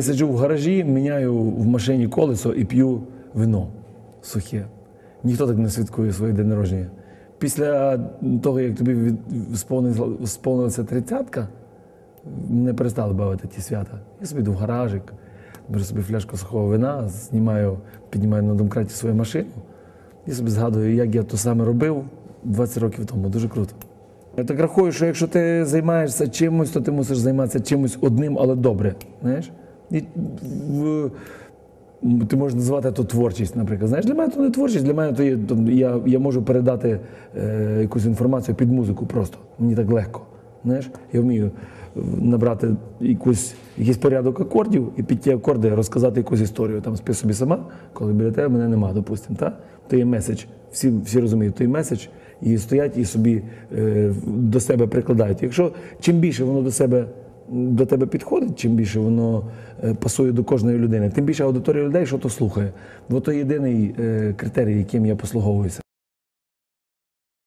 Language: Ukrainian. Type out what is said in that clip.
Я сиджу в гаражі, міняю в машині колесо і п'ю вино сухе. Ніхто так не святкує своє день народження. Після того, як тобі сповнилася- тридцятка, мене перестали бавити ті свята. Я собі йду в гаражик, беру собі фляжку сухого вина, знімаю, піднімаю на домкраті свою машину і собі згадую, як я то саме робив 20 років тому. Дуже круто. Я так рахую, що якщо ти займаєшся чимось, то ти мусиш займатися чимось одним, але добре. Знаєш? Ти можеш назвати то творчість, наприклад. Знаєш, для мене то не творчість, для мене то є. то я, я можу передати е, якусь інформацію під музику просто. Мені так легко. Знаєш, я вмію е, набрати якусь, якийсь порядок акордів і під ті акорди розказати якусь історію. Там спи собі сама, коли біля тебе мене нема, допустимо. Та? То є меседж. Всі, всі розуміють, той меседж, і стоять і собі е, до себе прикладають. Якщо чим більше воно до себе до тебе підходить, чим більше воно е, пасує до кожної людини, тим більше аудиторія людей, що то слухає. Бо то єдиний е, критерій, яким я послуговуюся.